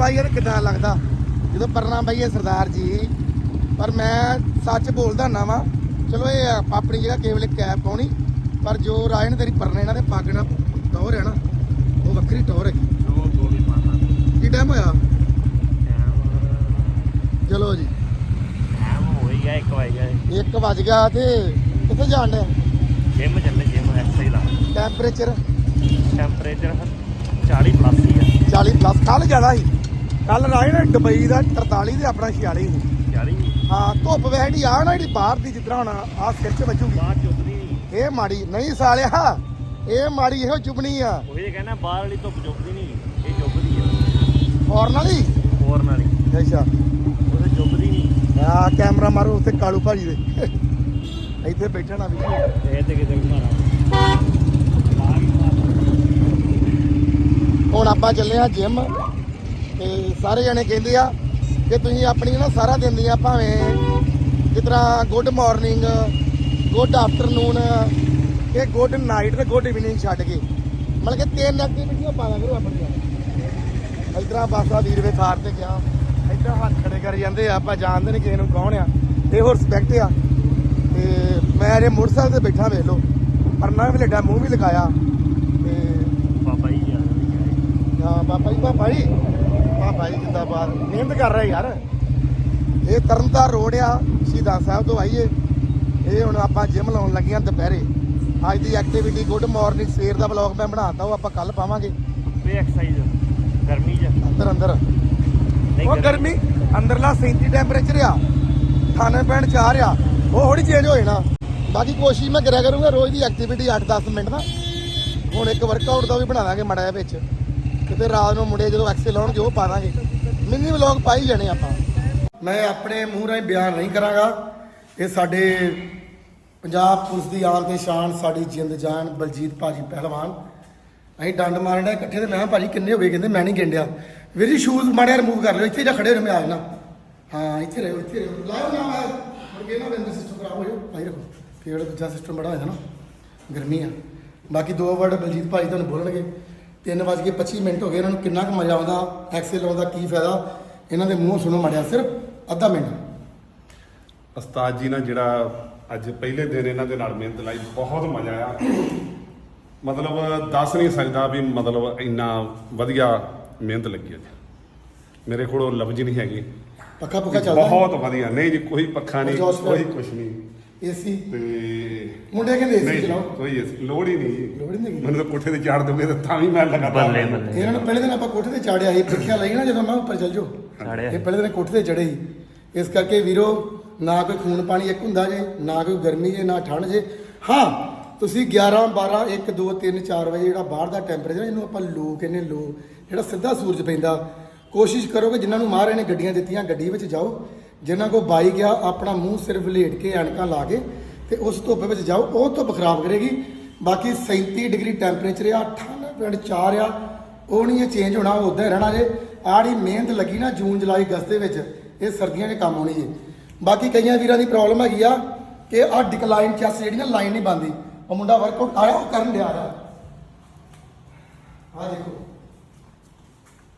ਪਾਈਏ ਤਾਂ ਕਿਦਾਂ ਲੱਗਦਾ? ਜਦੋਂ ਪਰਨਾ ਪਾਈਏ ਸਰਦਾਰ ਜੀ ਪਰ ਮੈਂ ਸੱਚ ਬੋਲਦਾ ਨਾ ਵਾਂ। ਚਲੋ ਇਹ ਆਪਣੀ ਜਗ੍ਹਾ ਕੇਵਲ ਇੱਕ ਕੈਪ ਪਾਉਣੀ ਪਰ ਜੋ ਰਾਜਨ ਤੇਰੀ ਪਰਨਾ ਇਹਨਾਂ ਦੇ ਪੱਗ ਨਾਲ ਟੌਰ ਹੈ ਨਾ ਉਹ ਵੱਖਰੀ ਟੌਰ ਹੈ। ਦੋ ਦੋ ਕੀ ਟਾਈਮ ਹੋਇਆ? ਚਲੋ ਜੀ। ਟਾਈਮ ਹੋ ਗਿਆ 1 ਵਜ ਗਿਆ 1 ਵਜ ਗਿਆ ਤੇ ਕਿੱਥੇ ਜਾਣ ਡਿਆ? ਜਿਮ ਚੱਲੇ ਜਿਮ ਐਕਸਰਸਾਈਜ਼ ਲਾ ਟੈਂਪਰੇਚਰ ਟੈਂਪਰੇਚਰ 40 ਪਲੱਸ ਹੀ ਆ। 40 ਪਲੱਸ ਕੱਲ ਜ਼ਿਆਦਾ ਸੀ। ਕੱਲ ਰਾਜਨ ਦੁਬਈ ਦਾ 43 ਤੇ ਆਪਣਾ 46 ਸੀ। 40 ਹਾਂ ਧੁੱਪ ਵੈੜੀ ਆ ਨਾ ਜਿਹੜੀ ਬਾਹਰ ਦੀ ਜਿੱਦਾਂ ਹੁਣ ਆ ਸਿਰ 'ਚ ਵੱਜੂਗੀ। ਬਾਹਰ ਨਹੀਂ। ਇਹ ਮਾੜੀ ਨਹੀਂ ਸਾਲਿਆ ਇਹ ਮਾੜੀ ਇਹੋ ਚੁਬਣੀ ਆ। ਉਹੀ ਤੇ ਕਹਿੰਦਾ ਬਾਹਰ ਵਾਲੀ ਧੁੱਪ ਚੁੱਪਦੀ ਨਹੀਂ ਇਹ ਚੁੱਪਦੀ ਆ। ਫੌਰਨ ਵਾਲੀ? ਨਹੀਂ। ਕੈਮਰਾ ਮਾਰੋ ਉੱਤੇ ਕਾਲੂ ਭਾਜੀ ਦੇ। ਇੱਥੇ ਬੈਠਣਾ ਵੀ। ਇਹ ਤੇ ਕਿਤੇ ਮਾਰਾ ਹੁਣ ਆਪਾਂ ਚੱਲੇ ਆ ਜਿਮ ਸਾਰੇ ਜਣੇ ਕਹਿੰਦੇ ਆ ਕਿ ਤੁਸੀਂ ਆਪਣੀ ਨਾ ਸਾਰਾ ਦਿਨ ਦੀਆਂ ਭਾਵੇਂ ਜਿਸ ਤਰ੍ਹਾਂ ਗੁੱਡ ਮਾਰਨਿੰਗ ਗੁੱਡ ਆਫਟਰਨੂਨ ਇਹ ਗੁੱਡ ਨਾਈਟ ਤੇ ਗੁੱਡ ਇਵਨਿੰਗ ਛੱਡ ਕੇ। ਮਤਲਬ ਕਿ ਤਿੰਨ ਐਕਟੀਵਿਟੀਆਂ ਪਾਣਾ ਕਰੋ ਆਪਣੀਆਂ ਇਧਰਾਂ ਬਾਸਾ ਵੀਰ ਵੇ ਖਾਰ ਤੇ ਗਿਆ। ਇਧਰ ਹੱਥ ਖੜੇ ਕਰ ਜਾਂਦੇ ਆ ਆਪਾਂ ਜਾਣਦੇ ਨਹੀਂ ਕਿਸੇ ਨੂੰ ਕੌਣ ਆ। ਇਹ ਹੋਰ ਰਿਸਪੈਕਟ ਆ। ਤੇ ਮੈਂ ਅਜੇ ਮੋਟਰਸਾਈਕਲ ਤੇ ਬੈਠਾ ਵੇਖ ਲਓ। ਪਰ ਨਾ ਵੀ ਲੱਡਾ ਮੂੰਹ ਵੀ ਲਗਾਇਆ। ਤੇ ਬਾਬਾ ਜੀ ਆ। ਹਾਂ ਬਾਬਾ ਜੀ ਬਾਬਾ ਜੀ। ਬਾਬਾ ਜੀ ਜਿੰਦਾਬਾਦ ਮਿਹਨਤ ਕਰ ਰਿਹਾ ਯਾਰ। ਇਹ ਤਰਨਤਾਰ ਰੋਡ ਆ ਸ਼ਹੀਦਾਂ ਸਾਹਿਬ ਤੋਂ ਆਈਏ। ਇਹ ਹੁਣ ਆਪਾਂ ਜਿਮ ਲਾਉਣ ਲੱਗੇ ਆ ਦੁਪਹਿਰੇ। ਅੱਜ ਦੀ ਐਕਟੀਵਿਟੀ ਗੁੱਡ ਮਾਰਨਿੰਗ ਸਵੇਰ ਦਾ ਵਲੌਗ ਮੈਂ ਬਣਾਤਾ ਉਹ ਆਪਾਂ ਕੱਲ ਪਾਵਾਂਗੇ। ਵੇ ਐਕਸਰਸਾਈਜ਼ ਗਰਮੀ ਚ ਅੰਦਰ ਅੰਦਰ। ਉਹ ਗਰਮੀ। ਅੰਦਰਲਾ 37 ਟੈਂਪਰੇਚਰ ਆ। 98.4 ਆ। ਉਹ ਥੋੜੀ ਚੇਂਜ ਹੋ ਜਾਣਾ। ਬਾਕੀ ਕੋਸ਼ਿਸ਼ ਮੈਂ ਕਰਿਆ ਕਰੂੰਗਾ ਰੋਜ਼ ਦੀ ਐਕਟੀਵਿਟੀ 8-10 ਮਿੰਟ ਦਾ। ਹੁਣ ਇੱਕ ਵਰਕਆਊਟ ਦਾ ਵੀ ਬਣਾ ਦਾਂਗੇ ਮੜਾ ਜਿਹਾ ਵਿੱਚ ਫਿਰ ਰਾਤ ਨੂੰ ਮੁੰਡੇ ਜਦੋਂ ਐਕਸਲ ਲਾਉਣਗੇ ਉਹ ਪਾ ਦਾਂਗੇ ਮਿੰਨੀ ਵਲੌਗ ਪਾਈ ਜਾਣੇ ਆਪਾਂ। ਮੈਂ ਆਪਣੇ ਮੂੰਹ ਰਾਹੀਂ ਬਿਆਨ ਨਹੀਂ ਕਰਾਂਗਾ। ਇਹ ਸਾਡੇ ਪੰਜਾਬ ਪੁਲਿਸ ਦੀ ਆਨ ਤੇ ਸ਼ਾਨ, ਸਾਡੀ ਜਿੰਦ ਜਾਨ, ਬਲਜੀਤ ਭਾਜੀ ਪਹਿਲਵਾਨ। ਅਸੀਂ ਡੰਡ ਮਾਰਨ ਦਾ ਇਕੱਠੇ ਤੇ ਮੈਂ ਕਿਹਾ, ਭਾਜੀ, ਕਿੰਨੇ ਹੋ ਗਏ? ਕਹਿੰਦੇ, ਮੈਂ ਨਹੀਂ ਗਿੰਡਿਆ ਵੀਰ ਜੀ ਸ਼ੂਜ਼ ਮਾੜਿਆ ਰਿਮੂਵ ਕਰ ਲਿਓ, ਇੱਥੇ ਜਾਂ ਖੜੇ ਹੋ ਮੈਂ ਆ ਜਾਣਾ। ਹਾਂ, ਇੱਥੇ ਰਹੋ ਇੱਥੇ ਰਹੋ। ਲਾਓ ਨਾ, ਮੈਂ ਮੁੜ ਨਾ ਬੰਦੇ ਸਿਸਟਮ ਖਰਾਬ ਹੋ ਜਾਓ ਭਾਈ ਰੱਖੋ ਫੇਰ ਦੂਜਾ ਸਿਸਟਮ ਬੜਾ ਹੋਇਆ ਨਾ। ਗਰਮੀ ਆ। ਬਾਕੀ ਦੋ ਵਰਡ ਬਲਜੀਤ ਭਾਜੀ ਤੁਹਾਨੂੰ ਬੋਲਣਗੇ। 3:25 ਮਿੰਟ ਹੋ ਗਏ ਇਹਨਾਂ ਨੂੰ ਕਿੰਨਾ ਕੁ ਮਜ਼ਾ ਆਉਂਦਾ ਐਕਸਲ ਆਉਂਦਾ ਕੀ ਫਾਇਦਾ? ਇਹਨਾਂ ਦੇ ਮੂੰਹ ਸੁਣੋ ਮੜਿਆ ਸਿਰਫ ਅੱਧਾ ਮਿੰਟ। ਉਸਤਾਦ ਜੀ ਨਾਲ ਜਿਹੜਾ ਅੱਜ ਪਹਿਲੇ ਦਿਨ ਇਹਨਾਂ ਦੇ ਨਾਲ ਮਿਹਨਤ ਲਾਈ ਬਹੁਤ ਮਜ਼ਾ ਆਇਆ। ਮਤਲਬ ਦੱਸ ਨਹੀਂ ਸਕਦਾ ਵੀ ਮਤਲਬ ਇੰਨਾ ਵਧੀਆ ਮਿਹਨਤ ਲੱਗੀ ਅੱਜ। ਮੇਰੇ ਕੋਲ ਉਹ ਲਫ਼ਜ਼ ਨਹੀਂ ਹੈਗੇ। ਪੱਖਾ ਪੁੱਖਾ ਚੱਲਦਾ ਬਹੁਤ ਵਧੀਆ। ਨਹੀਂ ਜੀ ਕੋਈ ਪੱਖਾ ਨਹੀਂ? ਕੋਈ ਕੁਛ ਨਹੀਂ। ਏਸੀ ਤੇ ਮੁੰਡੇ ਕਹਿੰਦੇ ਏਸੀ ਜੀ, ਚਲਾਓ। ਕੋਈ AC ਲੋੜ ਹੀ ਨਹੀਂ। ਜੀ ਲੋੜ ਹੀ ਨਹੀਂ। ਮੈਨੂੰ ਤਾਂ ਕੋਠੇ ਤੇ ਚਾੜ ਦੋਗੇ ਤਾਂ ਤਾਂ ਵੀ ਮੈਂ ਲਗਾਤਾਰ ਬੱਲੇ ਬੱਲੇ। ਇਹਨਾਂ ਨੂੰ ਪਹਿਲੇ ਦਿਨ ਆਪਾਂ ਕੋਠੇ ਤੇ ਚਾੜਿਆ ਸੀ ਪ੍ਰੀਖਿਆ ਲਈ ਨਾ ਜਦੋਂ ਮੈਂ ਉੱਪਰ ਚੱਲ ਸਾੜਿਆ ਇਹ ਪਹਿਲੇ ਦਿਨ ਕੋਠੇ ਤੇ ਚੜੇ ਸੀ। ਇਸ ਕਰਕੇ ਵੀਰੋ ਨਾ ਕੋਈ ਖੂਨ ਪਾਣੀ ਇੱਕ ਹੁੰਦਾ ਜੇ ਨਾ ਕੋਈ ਗਰਮੀ ਜੇ ਨਾ ਠੰਡ ਜੇ। ਹਾਂ ਤੁਸੀਂ 11 12 1 2 3 4 ਵਜੇ ਜਿਹੜਾ ਬਾਹਰ ਦਾ ਟੈਂਪਰੇਚਰ ਇਹਨੂੰ ਆਪਾਂ ਲੋ ਕਹਿੰਦੇ ਲੋ। ਜਿਹੜਾ ਸਿੱਧਾ ਸੂਰਜ ਪੈਂਦਾ ਕੋਸ਼ਿਸ਼ ਕਰੋ ਕਿ ਜਿਨ੍ਹਾਂ ਨੂੰ ਮਹਾਰਾਜ ਨੇ ਗੱਡੀਆਂ ਦਿੱਤੀਆਂ ਗੱਡੀ ਵਿੱਚ ਜਾਓ। ਜਿਨ੍ਹਾਂ ਕੋ ਬਾਈਕ ਆ ਆਪਣਾ ਮੂੰਹ ਸਿਰਫ ਲੇਟ ਕੇ ਐਨਕਾਂ ਲਾ ਕੇ ਤੇ ਉਸ ਧੁੱਪ ਵਿੱਚ ਜਾਓ, ਉਹ ਧੁੱਪ ਖਰਾਬ ਕਰੇਗੀ। ਬਾਕੀ 37 ਡਿਗਰੀ ਟੈਂਪਰੇਚਰ ਆ 98.4 ਆ, ਉਹ ਨਹੀਂ ਇਹ ਚੇਂਜ ਹੋਣਾ, ਉਹ ਉਦਾਂ ਹੀ ਰਹਿਣਾ ਜੇ। ਆੜੀ ਮਿਹਨਤ ਲੱਗੀ ਨਾ ਜੂਨ, ਜੁਲਾਈ, ਅਗਸਤ ਦੇ ਵਿੱਚ, ਇਹ ਸਰਦੀਆਂ 'ਚ ਕੰਮ ਆਉਣੀ ਜੇ। ਬਾਕੀ ਕਈਆਂ ਵੀਰਾਂ ਦੀ ਪ੍ਰੋਬਲਮ ਹੈਗੀ ਆ ਕਿ ਆ ਡਿਕਲਾਈਨ ਚੈਸ ਜਿਹੜੀ ਨਾ ਲਾਈਨ ਨਹੀਂ ਬੰਦੀ ਉਹ ਮੁੰਡਾ ਵਰਕਆਊਟ ਆਇਆ, ਉਹ ਕਰਨ ਡਿਆ ਆ ਆ ਦੇਖੋ।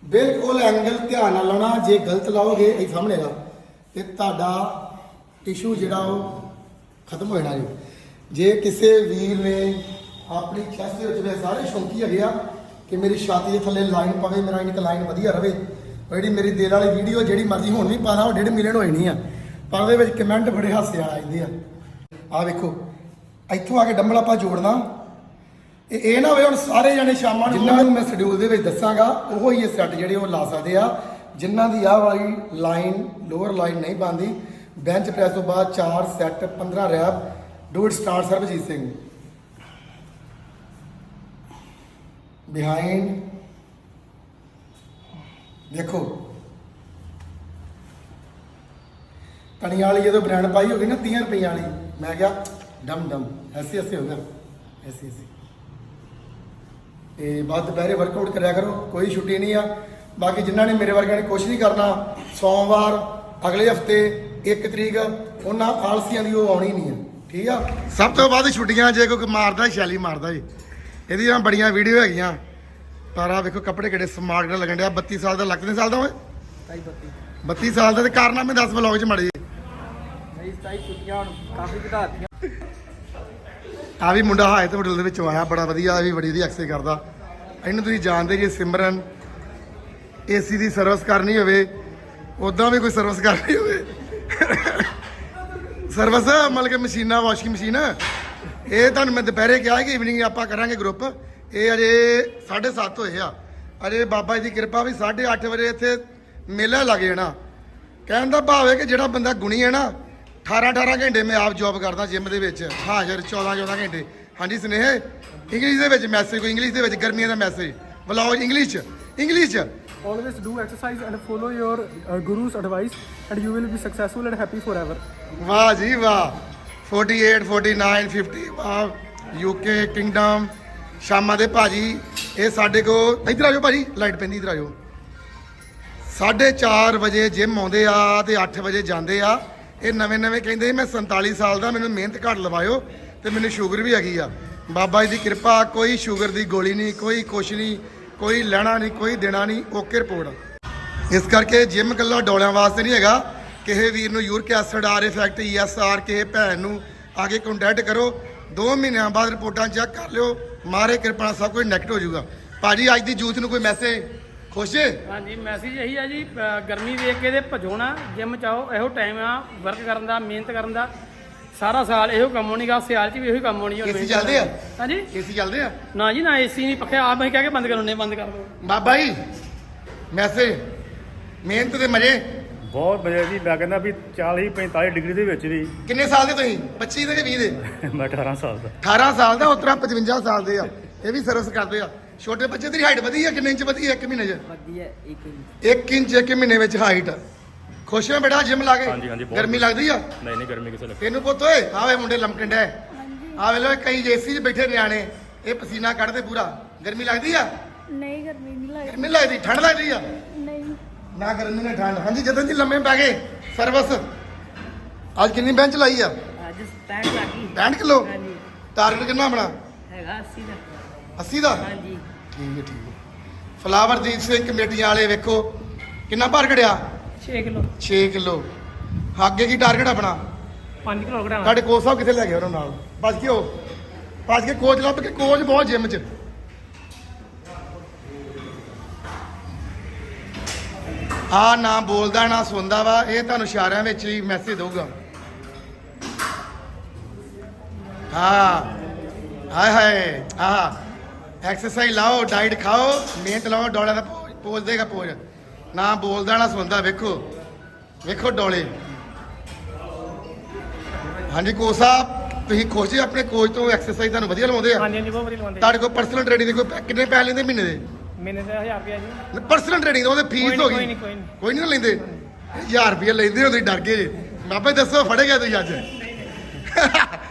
ਬਿਲਕੁਲ ਐਂਗਲ ਧਿਆਨ ਨਾਲ ਲਾਉਣਾ, ਜੇ ਗਲਤ ਲਾਓਗੇ, ਇਹ ਸਾਹਮਣੇ ਦਾ ਤੇ ਤੁਹਾਡਾ ਟਿਸ਼ੂ ਜਿਹੜਾ ਉਹ ਖਤਮ ਹੋ ਜਾਣਾ ਜੀ। ਜੇ ਕਿਸੇ ਵੀਰ ਨੇ ਆਪਣੀ ਚੈਸਟ ਦੇ ਵਿੱਚ ਵੇ ਸਾਰੇ ਸ਼ੌਂਕੀ ਹੈਗੇ ਆ ਕਿ ਮੇਰੀ ਛਾਤੀ ਦੇ ਥੱਲੇ ਲਾਈਨ ਪਵੇ ਮੇਰਾ ਇਨਕ ਲਾਈਨ ਵਧੀਆ ਰਵੇ ਉਹ ਜਿਹੜੀ ਮੇਰੀ ਦਿਲ ਵਾਲੀ ਵੀਡੀਓ ਜਿਹੜੀ ਮਰਜ਼ੀ ਹੁਣ ਵੀ ਪਾਣਾ ਉਹ 1.5 ਮਿਲੀਅਨ ਹੋਈ ਨਹੀਂ ਆ। ਪਰ ਉਹਦੇ ਵਿੱਚ ਕਮੈਂਟ ਬੜੇ ਹਾਸੇ ਆ ਜਾਂਦੇ ਆ। ਆ ਵੇਖੋ ਇੱਥੋਂ ਆ ਕੇ ਡੰਬਲ ਆਪਾਂ ਜੋੜਨਾ। ਇਹ ਇਹ ਨਾ ਹੋਵੇ ਹੁਣ ਸਾਰੇ ਜਣੇ ਸ਼ਾਮਾਂ ਨੂੰ ਜਿਨ੍ਹਾਂ ਨੂੰ ਮੈਂ ਸ਼ਡਿਊਲ ਦੇ ਵਿੱਚ ਦੱਸਾਂਗਾ ਉਹ ਹੀ ਇਹ ਸੈੱਟ ਜਿਹੜੇ ਉਹ ਲਾ ਸਕਦੇ ਆ। ਜਿਨ੍ਹਾਂ ਦੀ ਆਹ ਵਾਲੀ ਲਾਈਨ ਲੋਅਰ ਲਾਈਨ ਨਹੀਂ ਬੰਦੀ ਬੈਂਚ ਪ੍ਰੈਸ ਤੋਂ ਬਾਅਦ 4 set 15 rep do it start Sarabjit Singh. Behind ਦੇਖੋ। ਤਣੀਆਂ ਵਾਲੀ ਜਦੋਂ ਬ੍ਰਾਂਡ ਪਾਈ ਹੋਗੀ ਨਾ 30 ਰੁਪਈਆਂ ਵਾਲੀ, ਮੈਂ ਕਿਹਾ ਡਮ ਡਮ ਐਸੀ ਐਸੀ ਹੋ ਗਿਆ, ਐਸੀ ਐਸੀ। ਤੇ ਬਾਅਦ ਦੁਪਹਿਰੇ ਵਰਕਆਊਟ ਕਰਿਆ ਕਰੋ, ਕੋਈ ਛੁੱਟੀ ਨਹੀਂ ਆ। ਬਾਕੀ ਜਿਨ੍ਹਾਂ ਨੇ ਮੇਰੇ ਵਰਗਿਆਂ ਨੇ ਕੁਛ ਨਹੀਂ ਕਰਨਾ ਸੋਮਵਾਰ ਅਗਲੇ ਹਫ਼ਤੇ 1 ਤਰੀਕ ਉਹਨਾਂ ਆਲਸੀਆਂ ਦੀ ਉਹ ਆਉਣੀ ਨਹੀਂ ਆ ਠੀਕ ਆ? ਸਭ ਤੋਂ ਵੱਧ ਛੁੱਟੀਆਂ ਜੇ ਕੋਈ ਮਾਰਦਾ ਸ਼ੈਲੀ ਮਾਰਦਾ ਜੀ ਇਹਦੀਆਂ ਬੜੀਆਂ ਵੀਡੀਓ ਹੈਗੀਆਂ। ਤਾਰਾ ਵੇਖੋ ਕੱਪੜੇ ਕਿਹੜੇ ਸਮਾਰਟ ਜਿਹਾ ਲੱਗਣ ਡਿਆ 32 ਸਾਲ ਦਾ ਲੱਗਦੇ ਸਾਲ ਦਾ ਓਏ? ਤਾਈ ਬੱਤੀ। 32 ਸਾਲ ਦਾ ਤੇ ਕਾਰਨਾਮੇ 10 ਵਲੌਗ ਚ ਮੜੇ ਨਹੀਂ ਤਾਈ ਛੁੱਟੀਆਂ ਹੁਣ ਕਾਫੀ ਘਟਾਤੀਆਂ ਆ ਵੀ ਮੁੰਡਾ ਹਾਇਤ ਹੋਟਲ ਦੇ ਵਿੱਚੋਂ ਆਇਆ ਬੜਾ ਵਧੀਆ ਇਹ ਵੀ ਬੜੀ ਦੀ ਐਕਸੇ ਕਰਦਾ। ਇਹਨੂੰ ਤੁਸੀਂ ਜਾਣਦੇ ਜੀ ਸਿਮਰਨ ਏਸੀ ਦੀ ਸਰਵਿਸ ਕਰਨੀ ਹੋਵੇ ਉਦਾਂ ਵੀ ਕੋਈ ਸਰਵਿਸ ਕਰਨੀ ਹੋਵੇ। ਸਰਵਿਸ, ਮਤਲਬ ਕਿ ਮਸ਼ੀਨਾਂ, ਵਾਸ਼ਿੰਗ ਮਸ਼ੀਨ। ਇਹ ਤੁਹਾਨੂੰ ਮੈਂ ਦੁਪਹਿਰੇ ਕਿਹਾ ਕਿ ਇਵਨਿੰਗ ਆਪਾਂ ਕਰਾਂਗੇ ਗਰੁੱਪ ਇਹ ਅਜੇ 7:30 ਹੋਏ ਆ। ਅਜੇ ਬਾਬਾ ਜੀ ਦੀ ਕਿਰਪਾ ਵੀ 8:30 ਵਜੇ ਇੱਥੇ ਮੇਲਾ ਲੱਗ ਜਾਣਾ। ਕਹਿਣ ਦਾ ਭਾਵ ਹੈ ਕਿ ਜਿਹੜਾ ਬੰਦਾ ਗੁਣੀ ਹੈ ਨਾ 18 18 ਘੰਟੇ ਮੈਂ ਆਪ ਜੌਬ ਕਰਦਾ ਜਿਮ ਦੇ ਵਿੱਚ। ਹਾਜ਼ਰ 14 14 ਘੰਟੇ। ਹਾਂਜੀ ਸੁਨੇਹੇ? ਇੰਗਲਿਸ਼ ਦੇ ਵਿੱਚ ਮੈਸੇਜ ਕੋਈ ਇੰਗਲਿਸ਼ ਦੇ ਵਿੱਚ, ਗਰਮੀਆਂ ਦਾ ਮੈਸੇਜ ਵਲੌਗ ਇੰਗਲਿਸ਼ ਚ ਇੰਗਲਿਸ਼ ਚ Always do exercise and follow your uh, guru's advice, and you will be successful and happy forever. ਵਾਹ ਜੀ ਵਾਹ। 48 49 50 ਵਾਹ। ਯੂਕੇ ਕਿੰਗਡਮ ਸ਼ਾਮਾਂ ਦੇ ਭਾਜੀ ਇਹ ਸਾਡੇ ਕੋ ਇੱਧਰ ਆਜੋ ਭਾਜੀ ਲਾਈਟ ਪੈਂਦੀ ਇੱਧਰ ਆਜੋ 4:30 ਵਜੇ ਜਿਮ ਆਉਂਦੇ ਆ ਤੇ 8 ਵਜੇ ਜਾਂਦੇ ਆ। ਇਹ ਨਵੇਂ ਨਵੇਂ ਕਹਿੰਦੇ ਮੈਂ 47 ਸਾਲ ਦਾ ਮੈਨੂੰ ਮਿਹਨਤ ਘੱਟ ਲਵਾਇਓ ਤੇ ਮੈਨੂੰ ਸ਼ੂਗਰ ਵੀ ਹੈਗੀ ਆ। ਬਾਬਾ ਜੀ ਦੀ ਕਿਰਪਾ ਕੋਈ ਸ਼ੂਗਰ ਦੀ ਗੋਲੀ ਨਹੀਂ ਕੋਈ ਕੁਛ ਨਹੀਂ। ਕੋਈ ਲੈਣਾ ਨਹੀਂ, ਕੋਈ ਦੇਣਾ ਨਹੀਂ, ਓਕੇ ਰਿਪੋਰਟ ਇਸ ਕਰਕੇ ਜਿਮ ਕੱਲਾ ਡੋਲਿਆਂ ਵਾਸਤੇ ਨਹੀਂ ਹੈਗਾ। ਕਿਸੇ ਵੀਰ ਨੂੰ uric acid, or effect ESR ਕਿਸੇ ਭੈਣ ਨੂੰ ਆ ਕੇ ਕੰਟੈਕਟ ਕਰੋ। 2 ਮਹੀਨਿਆਂ ਬਾਅਦ ਰਿਪੋਰਟਾਂ ਚੈੱਕ ਕਰ ਲਿਓ। ਮਾਰੇ ਕਿਰਪਾ ਨਾਲ ਸਭ ਕੁਝ ਨੈਗੇਟਿਵ ਹੋ ਜਾਊਗਾ। ਭਾਜੀ, ਅੱਜ ਦੀ ਜੂਥ ਨੂੰ ਕੋਈ ਮੈਸੇਜ? ਖੁਸ਼? ਹਾਂਜੀ, ਮੈਸੇਜ ਇਹੀ ਆ ਜੀ ਗਰਮੀ ਵੇਖ ਕੇ ਤੇ ਭਜੋਣਾ ਜਿਮ ਚਾਓ ਇਹੋ ਟਾਈਮ ਆ ਵਰਕ ਕਰਨ ਦਾ, ਮਿਹਨਤ ਕਰਨ ਦਾ। ਸਾਰਾ ਸਾਲ ਇਹੋ ਕੰਮ ਹੋਣੀਗਾ ਸਿਆਲ 'ਚ ਵੀ ਇਹੋ ਕੰਮ ਹੋਣੀ ਹੁਣ ਮਿਹਨਤ ਚੱਲਦੇ ਆ? ਹਾਂਜੀ? ਏਸੀ ਚੱਲਦੇ ਆ? ਨਾ ਜੀ ਨਾ ਏਸੀ ਨਹੀਂ ਪੱਖੇ ਆਪ ਅਸੀਂ ਕਹਿ ਕੇ ਬੰਦ ਕਰਾਉਣੇ ਬੰਦ ਕਰ ਦਿਓ। ਬਾਬਾ ਜੀ ਮੈਸੇਜ ਮਿਹਨਤ ਦੇ ਮਜ਼ੇ। ਬਹੁਤ ਮਜ਼ਾ ਜੀ ਮੈਂ ਕਹਿੰਦਾ ਵੀ 40 45 ਡਿਗਰੀ ਦੇ ਵਿੱਚ ਵੀ। ਕਿੰਨੇ ਸਾਲ ਦੇ ਤੁਸੀਂ? 25 ਦੇ ਕਿ 20 ਦੇ? ਮੈਂ 18 ਸਾਲ ਦਾ। 18 ਸਾਲ ਦਾ ਉਤਰਾ 55 ਸਾਲ ਦੇ ਆ। ਇਹ ਵੀ ਸਰਵਿਸ ਕਰਦੇ ਆ। ਛੋਟੇ ਬੱਚੇ ਦੀ ਹਾਈਟ ਵਧੀ ਆ ਕਿੰਨੇ ਇੰਚ ਵਧੀ ਆ ਇੱਕ ਮਹੀਨੇ 'ਚ? ਵਧੀਆ ਇੱਕ 1 ਇੰਚ ਇੱਕ ਮਹੀਨੇ ਵਿੱਚ ਹਾਈਟ ਖੁਸ਼ ਹੈ ਬੇਟਾ ਜਿਮ ਲਾ ਕੇ? ਹਾਂਜੀ, ਹਾਂਜੀ, ਬਹੁਤ ਗਰਮੀ ਲੱਗਦੀ ਆ? ਨਹੀਂ ਨਹੀਂ ਗਰਮੀ ਕਿਸੇ ਲੱਗ। ਤੈਨੂੰ ਪੁੱਤ ਓਏ ਆਵੇ ਮੁੰਡੇ ਲਮਕਣ ਡੈ। ਆ ਵੇਲੋ ਕਈ ਏਸੀ 'ਚ ਬੈਠੇ ਨਿਆਣੇ ਇਹ ਪਸੀਨਾ ਕੱਢਦੇ ਪੂਰਾ। ਗਰਮੀ ਲੱਗਦੀ ਆ? ਨਹੀਂ ਗਰਮੀ ਨਹੀਂ ਲੱਗਦੀ। ਗਰਮੀ ਲੱਗਦੀ ਠੰਡ ਲੱਗਦੀ ਆ? ਨਹੀਂ। ਨਾ ਗਰਮੀ ਨਾ ਠੰਡ। ਹਾਂਜੀ ਜਦੋਂ ਜੀ ਲੰਮੇ ਪੈ ਗਏ। ਸਰਵਿਸ। ਅੱਜ ਕਿੰਨੀ ਬੈਂਚ ਲਾਈ ਆ? ਅੱਜ ਸਟੈਂਡ ਲੱਗੀ। 65 ਕਿਲੋ? ਹਾਂਜੀ। ਟਾਰਗੇਟ ਕਿੰਨਾ ਆਪਣਾ? ਹੈਗਾ 80 ਦਾ। 80 ਦਾ? ਹਾਂਜੀ। ਠੀਕ ਹੈ ਠੀਕ ਹੈ। ਫਲਾਵਰਦੀਪ ਸਿੰਘ ਕਮੇਟੀਆਂ ਵਾਲੇ ਵੇਖੋ। ਕਿੰਨਾ ਭਾਰ ਘੜਿਆ 6 ਕਿਲੋ। 6 ਕਿਲੋ। ਅੱਗੇ ਕੀ ਟਾਰਗੇਟ ਆਪਣਾ? 5 ਕਿਲੋ ਘਟਾਵਾਂ। ਤੁਹਾਡੇ ਕੋਚ ਸਾਹਿਬ ਕਿੱਥੇ ਲੈ ਗਏ ਉਹਨਾਂ ਨਾਲ? ਭੱਜ ਕੇ ਉਹ ਭੱਜ ਕੇ ਕੋਚ ਲੱਭ ਕੇ ਕੋਚ ਬਹੁਤ ਜਿਮ 'ਚ। ਆ ਨਾ ਬੋਲਦਾ ਨਾ ਸੁਣਦਾ ਵਾ। ਇਹ ਤੁਹਾਨੂੰ ਇਸ਼ਾਰਿਆਂ ਵਿੱਚ ਹੀ ਮੈਸੇਜ ਦਊਗਾ। ਹਾਂ। ਹਾਏ ਹਾਏ। ਆ ਐਕਸਰਸਾਈਜ਼ ਲਾਓ ਡਾਈਟ ਖਾਓ। ਮਿਹਨਤ ਲਾਓ ਡੋਲਿਆਂ ਦਾ ਪੋਜ ਦੇਗਾ ਪੋਜ। ਨਾ ਬੋਲਦਾ ਨਾ ਸੁਣਦਾ ਵੇਖੋ। ਵੇਖੋ ਡੋਲੇ। ਹਾਂਜੀ ਕੋਚ ਸਾਹਿਬ ਤੁਸੀਂ ਖੁਸ਼ ਜੀ ਆਪਣੇ ਕੋਚ ਤੋਂ ਐਕਸਰਸਾਈਜ਼ ਤੁਹਾਨੂੰ ਵਧੀਆ ਲਵਾਉਂਦੇ ਆ? ਹਾਂਜੀ ਹਾਂਜੀ ਬਹੁਤ ਵਧੀਆ ਲਵਾਉਂਦੇ ਤੁਹਾਡੇ ਕੋਲ ਪਰਸਨਲ ਟ੍ਰੇਨਿੰਗ ਦੇ ਕੋਈ ਪੈ- ਕਿੰਨੇ ਪੈਸੇ ਲੈਂਦੇ ਮਹੀਨੇ ਦੇ? ਮਹੀਨੇ ਦਾ 1000 ਰੁਪਇਆ ਜੀ। ਪਰਸਨਲ ਟ੍ਰੇਨਿੰਗ ਉਹਦੇ ਕੋਈ ਫੀਸ ਨਹੀਂ, ਹੋ ਕੋਈ ਗਈ ਨਹੀਂ, ਕੋਈ ਨਹੀਂ। ਕੋਈ ਨਹੀਂ ਲੈਂਦੇ। 1000 ਰੁਪਏ ਲੈਂਦੇ ਹੋ ਤੁਸੀਂ ਡਰ ਗਏ ਜੇ। ਬਾਬਾ ਜੀ ਦੱਸੋ ਫੜੇ ਗਏ ਤੁਸੀਂ ਅੱਜ?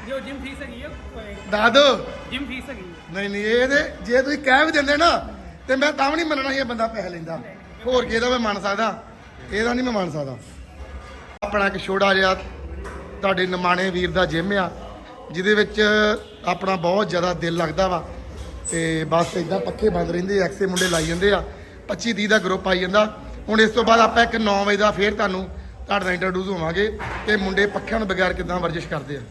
ਜੋ ਜਿਮ ਫੀਸ ਹੈਗੀ ਆ ਦੱਸ ਦਿਓ ਜਿਮ ਫੀਸ ਹੈਗੀ ਨਹੀਂ ਨਹੀਂ ਇਹ ਤੇ ਜੇ ਤੁਸੀਂ ਕਹਿ ਵੀ ਦਿੰਦੇ ਨਾ ਤੇ ਮੈਂ ਤਾਂ ਵੀ ਨਹੀਂ ਮੰਨਣਾ ਸੀ ਇਹ ਬੰਦਾ ਪੈਸੇ ਲੈਂਦਾ। ਹੋਰ ਕਿਹਦਾ ਮੈਂ ਮੰਨ ਸਕਦਾ? ਇਹਦਾ ਨਹੀਂ ਮੈਂ ਮੰਨ ਸਕਦਾ। ਆਪਣਾ ਇੱਕ ਛੋੜਾ ਜਿਹਾ ਤੁਹਾਡੇ ਨਿਮਾਣੇ ਵੀਰ ਦਾ ਜਿਮ ਆ, ਜਿਹਦੇ ਵਿੱਚ ਆਪਣਾ ਬਹੁਤ ਜ਼ਿਆਦਾ ਦਿਲ ਲੱਗਦਾ ਵਾ। ਤੇ ਬਸ ਇਦਾਂ ਪੱਖੇ ਬੰਦ ਰਹਿੰਦੇ ਐਕਸੇ ਮੁੰਡੇ ਲਾਈ ਜਾਂਦੇ ਆ। 25 30 ਦਾ ਗਰੁੱਪ ਆਈ ਜਾਂਦਾ। ਹੁਣ ਇਸ ਤੋਂ ਬਾਅਦ ਆਪਾਂ ਇੱਕ 9 ਵਜੇ ਦਾ ਫੇਰ ਤੁਹਾਨੂੰ ਤੁਹਾਡੇ ਨਾਲ ਇੰਟਰੋਡਿਊਸ ਹੋਵਾਂਗੇ ਕਿ ਮੁੰਡੇ ਪੱਖਿਆਂ ਨੂੰ ਬਗੈਰ ਕਿਦਾਂ ਵਰਜਿਸ਼ ਕਰਦੇ ਆ।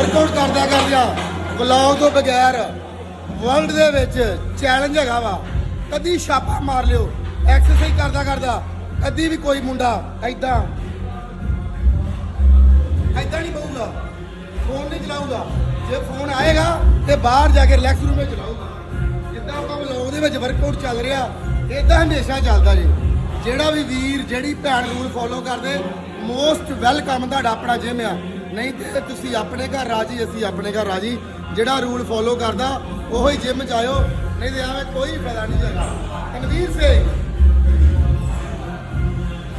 ਵਰਕਆਊਟ ਕਰਦਾ ਕਰਦਾ ਵਲੌਗ ਤੋਂ ਬਗੈਰ ਵਰਲਡ ਦੇ ਵਿੱਚ ਚੈਲੰਜ ਹੈਗਾ ਵਾ, ਕਦੀ ਛਾਪਾ ਮਾਰ ਲਿਓ ਐਕਸਰਸਾਈਜ਼ ਕਰਦਾ ਕਰਦਾ ਕਦੀ ਵੀ ਕੋਈ ਮੁੰਡਾ ਐਦਾਂ ਐਦਾਂ ਨਹੀਂ ਬਹੂਗਾ ਫੋਨ ਨਹੀਂ ਚਲਾਊਗਾ। ਜੇ ਫੋਨ ਆਏਗਾ ਤੇ ਬਾਹਰ ਜਾ ਕੇ ਰਿਲੈਕਸ ਰੂਮ ਵਿੱਚ ਚਲਾਊਗਾ। ਜਿੱਦਾਂ ਆਪਾਂ ਵਲੌਗ ਦੇ ਵਿੱਚ ਵਰਕਆਊਟ ਚੱਲ ਰਿਹਾ ਇਦਾਂ ਹਮੇਸ਼ਾ ਚੱਲਦਾ ਜੀ। ਜਿਹੜਾ ਵੀ ਵੀਰ, ਜਿਹੜੀ ਭੈਣ ਰੂਲ ਫੋਲੋ ਕਰਦੇ ਮੋਸਟ ਵੈਲਕਮ ਤੁਹਾਡਾ ਆਪਣਾ ਜਿਮ ਆ। ਨਹੀਂ ਤੇ ਤੁਸੀਂ ਆਪਣੇ ਘਰ ਰਾਜੀ, ਅਸੀਂ ਆਪਣੇ ਘਰ ਰਾਜੀ। ਜਿਹੜਾ ਰੂਲ ਫੋਲੋ ਕਰਦਾ, ਉਹੋ ਹੀ ਜਿਮ ਚ ਆਇਓ, ਨਹੀਂ ਤੇ ਐਵੇਂ ਕੋਈ ਫਾਇਦਾ ਨਹੀਂ ਹੈਗਾ। ਤਨਵੀਰ ਸਿੰਘ।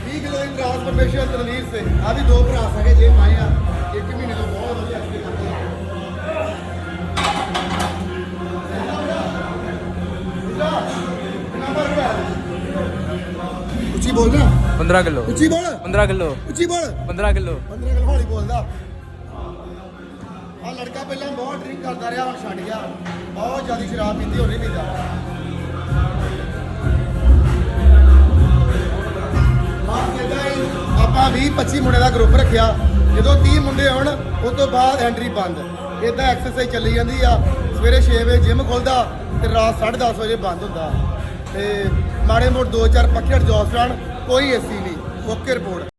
20 ਕਿਲੋ ਦੀ ਟ੍ਰਾਂਸਫਰਮੇਸ਼ਨ ਤਨਵੀਰ ਸਿੰਘ। ਆ ਵੀ ਦੋ ਭਰਾ ਸਕੇ ਜਿਮ ਆਏ ਆ। ਇੱਕ ਮਹੀਨੇ ਤੋਂ ਬਹੁਤ ਵਧੀਆ ਐਕਸਰਸਾਈਜ਼ ਕਰਦੇ ਆ। ਉੱਚੀ ਬੋਲ 15 ਕਿਲੋ। ਉੱਚੀ ਬੋਲ। 15 ਕਿਲੋ। ਉੱਚੀ ਬੋਲ। 15 ਕਿਲੋ। 15 ਕਿਲੋ ਹੌਲੀ ਬੋਲਦਾ। ਆ ਲੜਕਾ ਪਹਿਲਾਂ ਬਹੁਤ ਡਰਿੰਕ ਕਰਦਾ ਰਿਹਾ ਹੁਣ ਛੱਡ ਗਿਆ। ਬਹੁਤ ਜ਼ਿਆਦਾ ਸ਼ਰਾਬ ਪੀਂਦੀ ਹੁਣ ਨਹੀਂ ਪੀਂਦਾ। ਆਪਾਂ 20 25 ਮੁੰਡੇ ਦਾ ਗਰੁੱਪ ਰੱਖਿਆ। ਜਦੋਂ 30 ਮੁੰਡੇ ਆਉਣ ਉਸ ਤੋਂ ਬਾਅਦ ਐਂਟਰੀ ਬੰਦ। ਇਦਾਂ ਐਕਸਰਸਾਈਜ਼ ਚੱਲੀ ਜਾਂਦੀ ਆ। ਸਵੇਰੇ 6 ਵਜੇ ਜਿਮ ਖੁੱਲਦਾ ਤੇ ਰਾਤ 10:30 ਵਜੇ ਬੰਦ ਹੁੰਦਾ। ਤੇ ਮਾੜੇ ਮੋੜ ਦੋ ਚਾਰ ਪੱਖੇ ਐਡਜਸਟ ਰਹਿਣ ਕੋਈ ਏਸੀ ਨਹੀਂ ਓਕੇ ਰਿਪੋਰਟ।